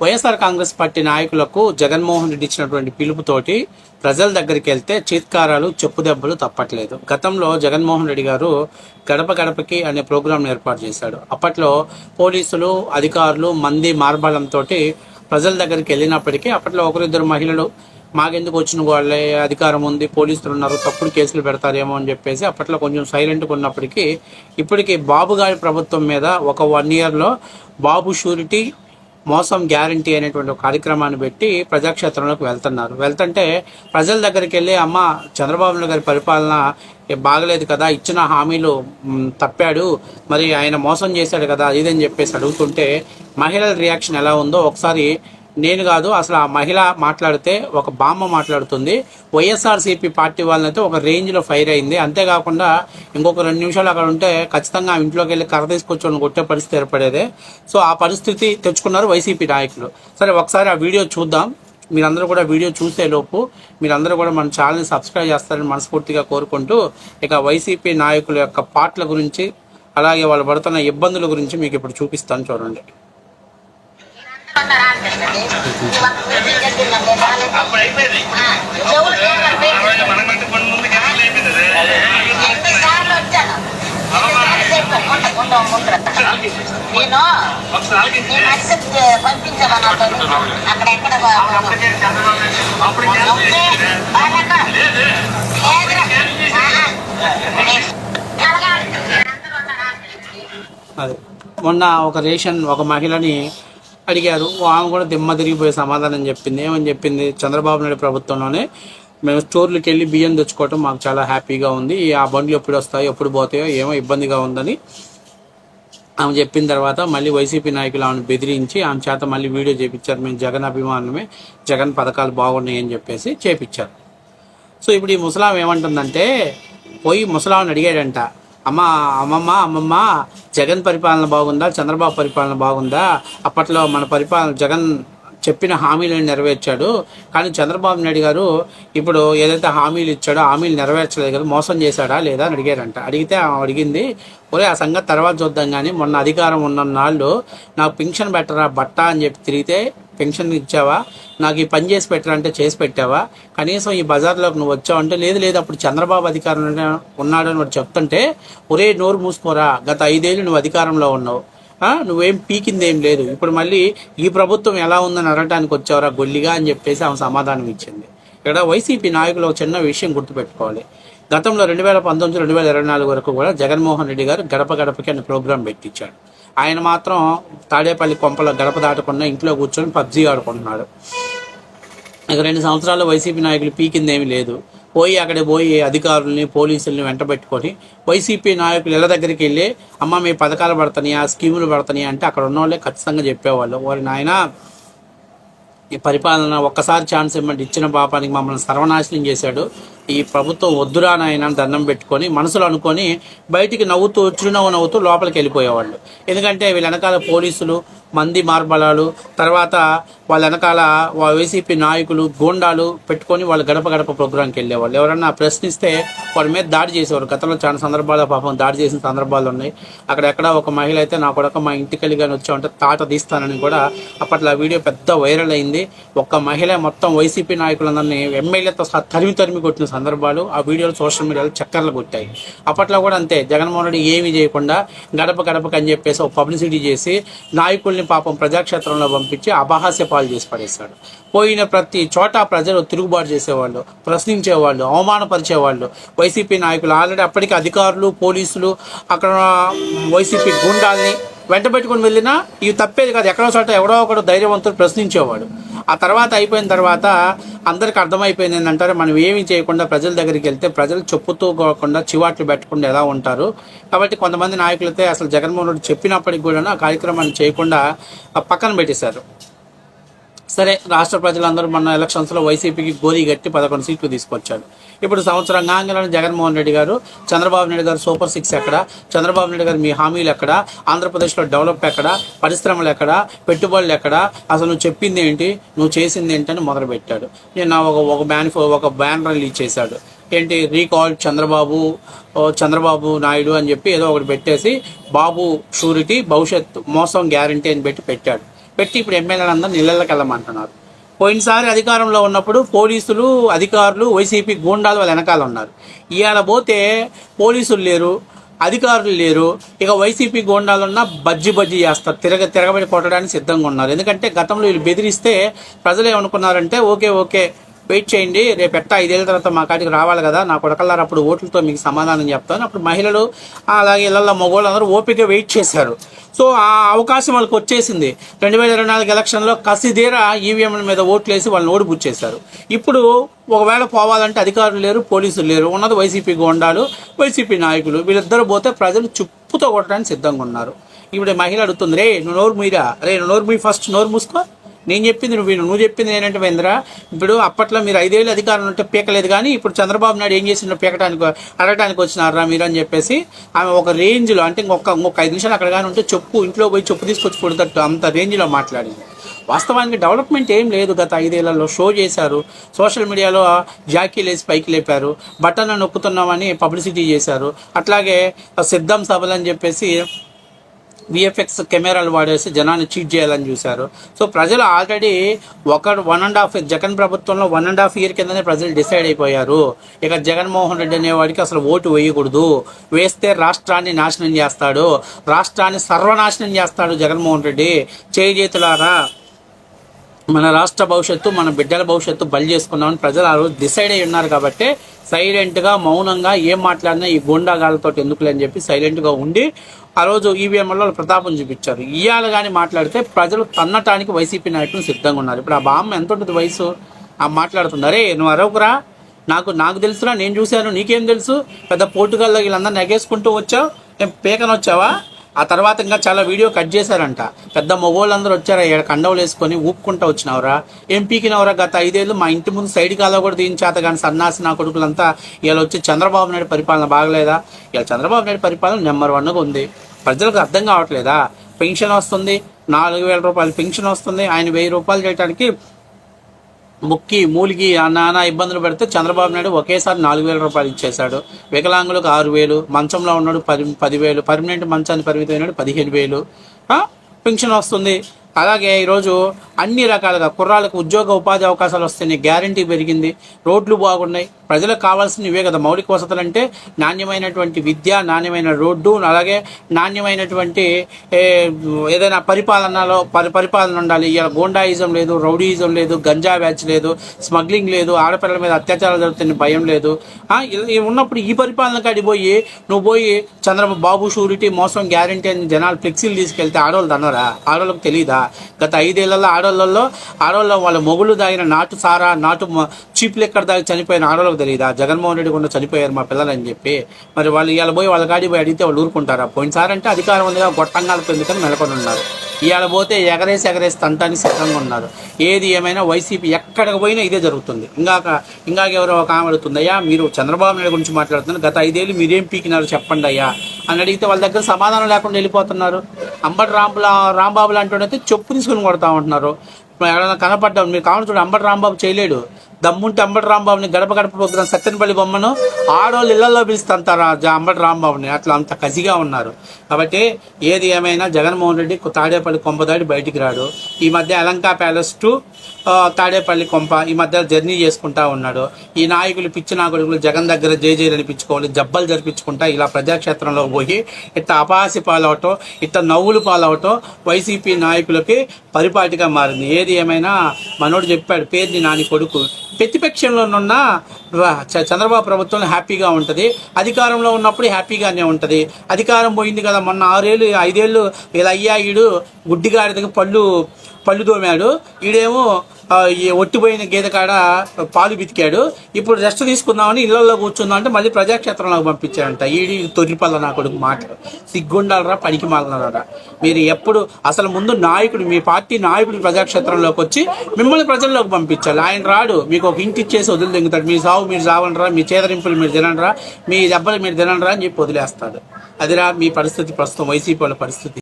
YSR Congress party నాయకులకు జగన్మోహన్ రెడ్డి ఇచ్చినటువంటి పిలుపుతోటి ప్రజల దగ్గరికి వెళ్తే చీత్కారాలు చెప్పు దెబ్బలు తప్పట్లేదు. గతంలో జగన్మోహన్ రెడ్డి గారు గడప గడపకి అనే ప్రోగ్రాంను ఏర్పాటు చేశాడు. అప్పట్లో పోలీసులు అధికారులు మంది మార్బలంతో ప్రజల దగ్గరికి వెళ్ళినప్పటికీ అప్పట్లో ఒకరిద్దరు మహిళలు మాకెందుకు వచ్చిన వాళ్ళే అధికారం ఉంది పోలీసులు ఉన్నారు తప్పుడు కేసులు పెడతారేమో అని చెప్పేసి అప్పట్లో కొంచెం సైలెంట్గా ఉన్నప్పటికీ ఇప్పటికి బాబు గారి ప్రభుత్వం మీద ఒక వన్ ఇయర్లో బాబు షూరిటీ మోసం గ్యారంటీ అనేటువంటి ఒక కార్యక్రమాన్ని పెట్టి ప్రజాక్షేత్రంలోకి వెళ్తున్నారు. వెళ్తుంటే ప్రజల దగ్గరికి వెళ్ళి అమ్మ చంద్రబాబు నాయుడు గారి పరిపాలన బాగలేదు కదా ఇచ్చిన హామీలు తప్పాడు మరి ఆయన మోసం చేశాడు కదా ఇదని చెప్పేసి అడుగుతుంటే మహిళల రియాక్షన్ ఎలా ఉందో ఒకసారి నేను కాదు అసలు ఆ మహిళ మాట్లాడితే ఒక బామ్మ మాట్లాడుతుంది. వైఎస్ఆర్సీపీ పార్టీ వాళ్ళనైతే ఒక రేంజ్లో ఫైర్ అయింది. అంతేకాకుండా ఇంకొక రెండు నిమిషాలు అక్కడ ఉంటే ఖచ్చితంగా ఆ ఇంట్లోకి వెళ్ళి కర్ర తీసుకొచ్చి కొట్టే పరిస్థితి ఏర్పడేదే. సో ఆ పరిస్థితి తెచ్చుకున్నారు వైసీపీ నాయకులు. సరే ఒకసారి ఆ వీడియో చూద్దాం. మీరందరూ కూడా వీడియో చూసే లోపు మీరందరూ కూడా మన ఛానల్ని సబ్స్క్రైబ్ చేస్తారని మనస్ఫూర్తిగా కోరుకుంటూ ఇక వైసీపీ నాయకుల యొక్క పాటల గురించి అలాగే వాళ్ళు పడుతున్న ఇబ్బందుల గురించి మీకు ఇప్పుడు చూపిస్తాను చూడండి. అప్పుడు అయిపోయింది. మనకంటే కొన్ని ముందు గ్యాస్ అయిపోయింది నేను ఒకసారి నేను అక్సెప్ట్ గ్యాస్ లేదు. అది. మొన్న ఒక రేషన్ ఒక మహిళని అడిగారు. ఆమె కూడా దిమ్మ తిరిగిపోయే సమాధానం చెప్పింది. ఏమని చెప్పింది? చంద్రబాబు నాయుడు ప్రభుత్వంలోనే మేము స్టోర్లకు వెళ్ళి బియ్యం తెచ్చుకోవటం మాకు చాలా హ్యాపీగా ఉంది. ఆ బండ్లు ఎప్పుడు వస్తాయో ఎప్పుడు పోతాయో ఏమో ఇబ్బందిగా ఉందని ఆమె చెప్పిన తర్వాత మళ్ళీ వైసీపీ నాయకులు ఆమెను బెదిరించి ఆమె చేత మళ్ళీ వీడియో చేపించారు. మేము జగన్ అభిమానమే. జగన్ పథకాలు బాగున్నాయి అని చెప్పేసి చేపించారు. సో ఇప్పుడు ఈ ముసలాం ఏమంటుందంటే పోయి ముసలాంని అడిగాడంట. అమ్మ అమ్మమ్మ అమ్మమ్మ జగన్ పరిపాలన బాగుందా? చంద్రబాబు పరిపాలన బాగుందా? అప్పట్లో మన పరిపాలన జగన్ చెప్పిన హామీలను నెరవేర్చాడు. కానీ చంద్రబాబు నాయుడు గారు ఇప్పుడు ఏదైతే హామీలు ఇచ్చాడో హామీలు నెరవేర్చలేదు కదా మోసం చేశాడా లేదా అని అడిగారంట. అడిగితే ఆమె అడిగింది ఒరే ఆ సంగతి తర్వాత చూద్దాం కానీ మొన్న అధికారం ఉన్న నాళ్ళు నాకు పింఛన్ పెట్టరా బట్ట అని చెప్పి తిరిగితే పెన్షన్ ఇచ్చావా? నాకు ఈ పని చేసి పెట్టరా అంటే చేసి పెట్టావా? కనీసం ఈ బజార్లోకి నువ్వు వచ్చావంటే లేదు లేదు అప్పుడు చంద్రబాబు అధికారంలో ఉన్నాడు అని వాడు చెప్తుంటే ఒరే నోరు మూసుకోరా గత ఐదేళ్ళు నువ్వు అధికారంలో ఉన్నావు. నువ్వేం పీకింది ఏం లేదు. ఇప్పుడు మళ్ళీ ఈ ప్రభుత్వం ఎలా ఉందని అడగటానికి వచ్చావరా గొల్లిగా అని చెప్పేసి ఆమె సమాధానం ఇచ్చింది. ఇక్కడ వైసీపీ నాయకులు ఒక చిన్న విషయం గుర్తుపెట్టుకోవాలి. గతంలో రెండు వేల పంతొమ్మిది రెండు వేల ఇరవై నాలుగు వరకు కూడా జగన్మోహన్ రెడ్డి గారు గడప గడపకి అనే ప్రోగ్రాం పెట్టించాడు. ఆయన మాత్రం తాడేపల్లి కొంపలో గడప దాటకుండా ఇంట్లో కూర్చొని పబ్జీ ఆడుకుంటున్నాడు. ఇక రెండు సంవత్సరాలు వైసీపీ నాయకులు పీకింది ఏమీ లేదు. పోయి అక్కడ పోయి అధికారుల్ని పోలీసుల్ని వెంట పెట్టుకొని వైసీపీ నాయకులు ఇళ్ళ దగ్గరికి వెళ్ళి అమ్మ మీ పథకాలు పడతాయి ఆ స్కీములు పడతాయి అంటే అక్కడ ఉన్న వాళ్ళే ఖచ్చితంగా చెప్పేవాళ్ళు. వారి నాయన ఈ పరిపాలన ఒక్కసారి ఛాన్స్ ఇవ్వమంటే ఇచ్చిన పాపానికి మమ్మల్ని సర్వనాశనం చేశాడు. ఈ ప్రభుత్వం వద్దురా నాయన దండం పెట్టుకొని మనసులో అనుకొని బయటికి నవ్వుతూ చిరునవ్వు నవ్వుతూ లోపలికి వెళ్ళిపోయేవాళ్ళు. ఎందుకంటే వీళ్ళ వెనకాల పోలీసులు మంది మార్బలాలు తర్వాత వాళ్ళ వెనకాల వైసీపీ నాయకులు గోండాలు పెట్టుకొని వాళ్ళు గడప గడప ప్రోగ్రాంకి వెళ్ళేవాళ్ళు. ఎవరన్నా ప్రశ్నిస్తే వాడి మీద దాడి చేసేవారు. గతంలో చాలా సందర్భాల పాపం దాడి చేసిన సందర్భాలు ఉన్నాయి. అక్కడ ఎక్కడ ఒక మహిళ అయితే నా కొడక మా ఇంటికి వెళ్ళి కానీ వచ్చామంటే తాట తీస్తానని కూడా అప్పట్లో ఆ వీడియో పెద్ద వైరల్ అయింది. ఒక్క మహిళ మొత్తం వైసీపీ నాయకులందరినీ ఎమ్మెల్యేతో సహా తరిమి తరిమి కొట్టిన సందర్భాలు ఆ వీడియోలు సోషల్ మీడియాలో చక్కర్లు కొట్టాయి. అప్పట్లో కూడా అంతే. జగన్మోహన్ రెడ్డి ఏమీ చేయకుండా గడప గడపకి అని చెప్పేసి ఒక పబ్లిసిటీ చేసి నాయకుల్ని పాపం ప్రజాక్షేత్రంలో పంపించి అపహాస్య పాలు చేసి పడేస్తాడు పోయిన ప్రతి చోట ప్రజలు తిరుగుబాటు చేసేవాళ్ళు ప్రశ్నించేవాళ్ళు అవమానపరిచేవాళ్ళు. వైసీపీ నాయకులు ఆల్రెడీ అప్పటికి అధికారులు పోలీసులు అక్కడ వైసీపీ గుండాల్ని వెంట పెట్టుకుని వెళ్ళినా ఇవి తప్పేది కాదు. ఎక్కడో చోట ఎవడో ఒకడు ధైర్యవంతుడు ప్రశ్నించేవాడు. ఆ తర్వాత అయిపోయిన తర్వాత అందరికి అర్థమైపోయింది ఏంటంటారు మనం ఏమీ చేయకుండా ప్రజల దగ్గరికి వెళ్తే ప్రజలు చెప్పుతూ కాకుండా చివాట్లు పెట్టకుండా ఎలా ఉంటారు? కాబట్టి కొంతమంది నాయకులైతే అసలు జగన్మోహన్ రెడ్డి చెప్పినప్పటికి కూడా ఆ కార్యక్రమాన్ని చేయకుండా ఆ పక్కన పెట్టేశారు. సరే రాష్ట్ర ప్రజలందరూ మొన్న ఎలక్షన్స్లో వైసీపీకి గోరీ గట్టి పదకొండు సీట్లు తీసుకొచ్చాడు ఇప్పుడు సంవత్సరం కాగానే జగన్మోహన్ రెడ్డి గారు చంద్రబాబు నాయుడు గారు సూపర్ సిక్స్ ఎక్కడ? చంద్రబాబు నాయుడు గారు మీ హామీలు ఎక్కడ? ఆంధ్రప్రదేశ్లో డెవలప్ ఎక్కడ? పరిశ్రమలు ఎక్కడ? పెట్టుబడులు ఎక్కడ? అసలు నువ్వు చెప్పింది ఏంటి? నువ్వు చేసింది ఏంటి అని మొదలుపెట్టాడు. నేను ఒక ఒక బ్యాన్ ఒక బ్యానర్ రిలీజ్ చేశాడు. ఏంటి? రీకాల్ చంద్రబాబు చంద్రబాబు నాయుడు అని చెప్పి ఏదో ఒకటి పెట్టేసి బాబు షూరిటీ భవిష్యత్ మోసం గ్యారంటీ అని పెట్టి పెట్టాడు. పెట్టి ఇప్పుడు ఎమ్మెల్యేలందరూ ఇళ్ళకి వెళ్ళమంటున్నారు. పోయినసారి అధికారంలో ఉన్నప్పుడు పోలీసులు అధికారులు వైసీపీ గూండాలు వాళ్ళ వెనకాల ఉన్నారు. ఇవాళ పోతే పోలీసులు లేరు అధికారులు లేరు ఇక వైసీపీ గోండాలున్న బజ్జి బజ్జి చేస్తారు తిరగ తిరగబడి కొట్టడానికి సిద్ధంగా ఉన్నారు. ఎందుకంటే గతంలో వీళ్ళు బెదిరిస్తే ప్రజలు ఏమనుకున్నారంటే ఓకే ఓకే వెయిట్ చేయండి రేపు ఎట్టా ఐదేళ్ళ తర్వాత మా కాడికి రావాలి కదా నా కొడకల్లారు అప్పుడు ఓట్లతో మీకు సమాధానం చెప్తాను. అప్పుడు మహిళలు అలాగే ఇళ్ళల్లో మగవాళ్ళు అందరూ ఓపిక వెయిట్ చేశారు. సో ఆ అవకాశం వాళ్ళకి వచ్చేసింది. రెండు వేల ఇరవై నాలుగు ఎలక్షన్లో కసిదీర ఈవీఎంల మీద ఓట్లు వేసి వాళ్ళని ఓడిపుచ్చేశారు. ఇప్పుడు ఒకవేళ పోవాలంటే అధికారులు లేరు పోలీసులు లేరు. ఉన్నది వైసీపీ గోండాలు వైసీపీ నాయకులు. వీళ్ళిద్దరు పోతే ప్రజలు చుప్పుతో కొట్టడానికి సిద్ధంగా ఉన్నారు. ఇప్పుడు మహిళ అడుగుతుంది రే నువ్వు నోరు మీరా? రే నువ్వు నోరు మీ ఫస్ట్ నోరు మూసుకో. నేను చెప్పింది నువ్వు విను. నువ్వు చెప్పింది ఏంటంటే వేంద్ర ఇప్పుడు అప్పట్లో మీరు ఐదేళ్ళు అధికారం ఉంటే పీకలేదు కానీ ఇప్పుడు చంద్రబాబు నాయుడు ఏం చేసిందో పీకటానికి అడగటానికి వచ్చినారా మీరు అని చెప్పేసి ఆమె ఒక రేంజ్లో అంటే ఇంకొక ఇంకొక ఐదు నిమిషాలు అక్కడ కానీ ఉంటే చెప్పు ఇంట్లో పోయి చెప్పు తీసుకొచ్చి కొడుతట్టు అంత రేంజ్లో మాట్లాడింది. వాస్తవానికి డెవలప్మెంట్ ఏం లేదు గత ఐదేళ్ళలో. షో చేశారు. సోషల్ మీడియాలో జాకీలేసి పైకి లేపారు. బటన్ నొక్కుతున్నామని పబ్లిసిటీ చేశారు. అట్లాగే సిద్ధం సభలు అని చెప్పేసి విఎఫ్ఎక్స్ కెమెరాలు వాడేసి జనాన్ని చీట్ చేయాలని చూశారు. సో ప్రజలు ఆల్రెడీ ఒక వన్ అండ్ హాఫ్ జగన్ ప్రభుత్వంలో వన్ అండ్ హాఫ్ ఇయర్ కిందనే ప్రజలు డిసైడ్ అయిపోయారు. ఇక జగన్మోహన్ రెడ్డి అనేవాడికి అసలు ఓటు వేయకూడదు. వేస్తే రాష్ట్రాన్ని నాశనం చేస్తాడు. రాష్ట్రాన్ని సర్వనాశనం చేస్తాడు జగన్మోహన్ రెడ్డి. చేతులారా మన రాష్ట్ర భవిష్యత్తు మన బిడ్డల భవిష్యత్తు బలి చేసుకున్నామని ప్రజలు ఆ రోజు డిసైడ్ అయి ఉన్నారు కాబట్టి సైలెంట్గా మౌనంగా ఏం మాట్లాడినా ఈ గుండాగాలతో ఎందుకులే అని చెప్పి సైలెంట్గా ఉండి ఆ రోజు ఈవీఎంలో ప్రతాపం చూపించారు. ఇవాళ కానీ మాట్లాడితే ప్రజలు తన్నటానికి వైసీపీ నాయకులు సిద్ధంగా ఉన్నారు. ఇప్పుడు ఆ బామ్మ ఎంత ఉంటుంది వయసు? ఆ మాట్లాడుతున్నారే నువ్వు అరవకురా? నాకు నాకు తెలుసురా నేను చూశాను నీకేం తెలుసు? పెద్ద పోర్టుగాల్లో వీళ్ళందరూ నెగేసుకుంటూ వచ్చావు? నేను పేకన వచ్చావా ఆ తర్వాత ఇంకా చాలా వీడియో కట్ చేశారంట. పెద్ద మొగోళ్ళందరూ వచ్చారా ఇక్కడ కండవలు వేసుకొని ఊపుకుంటా వచ్చినవరా? ఏం పీకినవరా గత ఐదేళ్ళు? మా ఇంటి ముందు సైడ్ కాలో కూడా దించాత కానీ సన్నాసి నా కొడుకులంతా ఇలా వచ్చి చంద్రబాబు నాయుడు పరిపాలన బాగలేదా? ఇలా చంద్రబాబు నాయుడు పరిపాలన నెంబర్ వన్గా ఉంది. ప్రజలకు అర్థం కావట్లేదా? పెన్షన్ వస్తుంది నాలుగు వేల రూపాయలు పెన్షన్ వస్తుంది ఆయన వెయ్యి రూపాయలు చేయడానికి ముక్కి మూలిగి ఆ నానా ఇబ్బందులు పెడితే చంద్రబాబు నాయుడు ఒకేసారి నాలుగు వేల రూపాయలు ఇచ్చేశాడు. వికలాంగులకు ఆరు వేలు మంచంలో ఉన్నాడు పది పదివేలు పర్మనెంట్ మంచాన్ని పరిమితమైనాడు పదిహేను వేలు. పెన్షన్ వస్తుంది. అలాగే ఈరోజు అన్ని రకాలుగా కుర్రాలకు ఉద్యోగ ఉపాధి అవకాశాలు వస్తున్నాయి. గ్యారంటీ పెరిగింది. రోడ్లు బాగున్నాయి. ప్రజలకు కావాల్సిన ఇవే కదా. మౌలిక వసతులు అంటే నాణ్యమైనటువంటి విద్య నాణ్యమైన రోడ్డు అలాగే నాణ్యమైనటువంటి ఏదైనా పరిపాలనలో పరి పరిపాలన ఉండాలి. ఇలా గోండాయిజం లేదు రౌడీయిజం లేదు గంజా బ్యాచ్ లేదు స్మగ్లింగ్ లేదు ఆడపిల్లల మీద అత్యాచారాలు జరుగుతున్న భయం లేదు. ఉన్నప్పుడు ఈ పరిపాలన కాడి పోయి నువ్వు పోయి చంద్రబాబు బాబు షూరిటీ మోసం గ్యారంటీ అని జనాలు ఫ్లెక్సీలు తీసుకెళ్తే ఆడవాళ్ళు అన్నారా ఆడవాళ్ళకి తెలియదా గత ఐదేళ్ళలో ఆడవాళ్ళల్లో ఆడవాళ్ళ వాళ్ళ మొగులు దాగిన నాటు సారా నాటు చీపులు ఎక్కడ దాగి చనిపోయిన ఆడవాళ్ళకి తెలియదా జగన్మోహన్ రెడ్డి కూడా చనిపోయారు మా పిల్లలని చెప్పి. మరి వాళ్ళు ఇవాళ పోయి వాళ్ళ గాడి పోయి అడిగితే వాళ్ళు ఊరుకుంటారా? పోయినసారి అంటే అధికారం ఉందిగా గొట్టంగాలు పెందుకని నెలకొని ఉన్నారు. ఇవాళ పోతే ఎగరేసి ఎగరేసి తంటానికి సిద్ధంగా ఉన్నారు. ఏది ఏమైనా వైసీపీ ఎక్కడికి పోయినా ఇదే జరుగుతుంది. ఇంకా ఇంకా ఎవరో ఒక ఆమె అడుగుతుందయ్యా మీరు చంద్రబాబు నాయుడు గురించి మాట్లాడుతున్నారు. గత ఐదేళ్ళు మీరేం పీకినారు చెప్పండి అయ్యా. అని అడిగితే వాళ్ళ దగ్గర సమాధానం లేకుండా వెళ్ళిపోతున్నారు. అంబటి రాంబుల రాంబాబు లాంటి వాడు అయితే చెప్పు తీసుకుని కొడతా ఉంటున్నారు. ఎవరైనా కనపడ్డాం మీరు కావాలి చూడు అంబటి రాంబాబు చేయలేడు. దమ్ముంటే అంబటి రాంబాబుని గడప గడప ప్రోగ్రాం సత్యనపల్లి బొమ్మను ఆడవాళ్ళు ఇళ్ళలో పిలుస్తుంటారు జ- అంబటి రాంబాబుని. అట్లా అంత కసిగా ఉన్నారు. కాబట్టి ఏది ఏమైనా జగన్మోహన్ రెడ్డి తాడేపల్లి కొంపదాడి బయటికి రాడు. ఈ మధ్య అలంకా ప్యాలెస్ టు తాడేపల్లి కొంప ఈ మధ్య జర్నీ చేసుకుంటా ఉన్నాడు. ఈ నాయకులు పిచ్చి నాయకులు జగన్ దగ్గర జై జైలు అనిపించుకోవాలి జబ్బలు జరిపించుకుంటా ఇలా ప్రజాక్షేత్రంలో పోయి ఇట్ట అపాసి పాలవటం ఇట్ట నవ్వులు పాలవటం వైసీపీ నాయకులకి పరిపాటిగా మారింది. ఏది ఏమైనా మనోడు చెప్పాడు పేరుని నాని కొడుకు. ప్రతిపక్షంలోనున్న చ- చంద్రబాబు ప్రభుత్వం హ్యాపీగా ఉంటుంది. అధికారంలో ఉన్నప్పుడు హ్యాపీగానే ఉంటుంది. అధికారం పోయింది కదా మొన్న ఆరేళ్ళు ఐదేళ్ళు ఇలా అయ్యా గుడ్డిగాడిదకి పళ్ళు పళ్ళు తోమాడు ఈడేమో ఈ ఒట్టిపోయిన గేదె కాడ పాలు బితికాడు ఇప్పుడు రెస్ట్ తీసుకుందామని ఇళ్ళలో కూర్చుందాం అంటే మళ్ళీ ప్రజాక్షేత్రంలోకి పంపించాడంట. ఈడి తొరిపల్ల నా కొడుకు మాటలు సిగ్గుండాలరా పనికి మాలనరా మీరు ఎప్పుడు అసలు ముందు నాయకుడు మీ పార్టీ నాయకుడు ప్రజాక్షేత్రంలోకి వచ్చి మిమ్మల్ని ప్రజల్లోకి పంపించాలి. ఆయన రాడు మీకు ఒక ఇంటి ఇచ్చేసి వదిలిదింగుతాడు మీ సావు మీరు సావనరా మీ చేదరింపులు మీరు తినండిరా మీ దెబ్బలు మీరు తినండిరా అని చెప్పి వదిలేస్తాడు. అదిరా మీ పరిస్థితి ప్రస్తుతం వైసీపీ వాళ్ళ పరిస్థితి.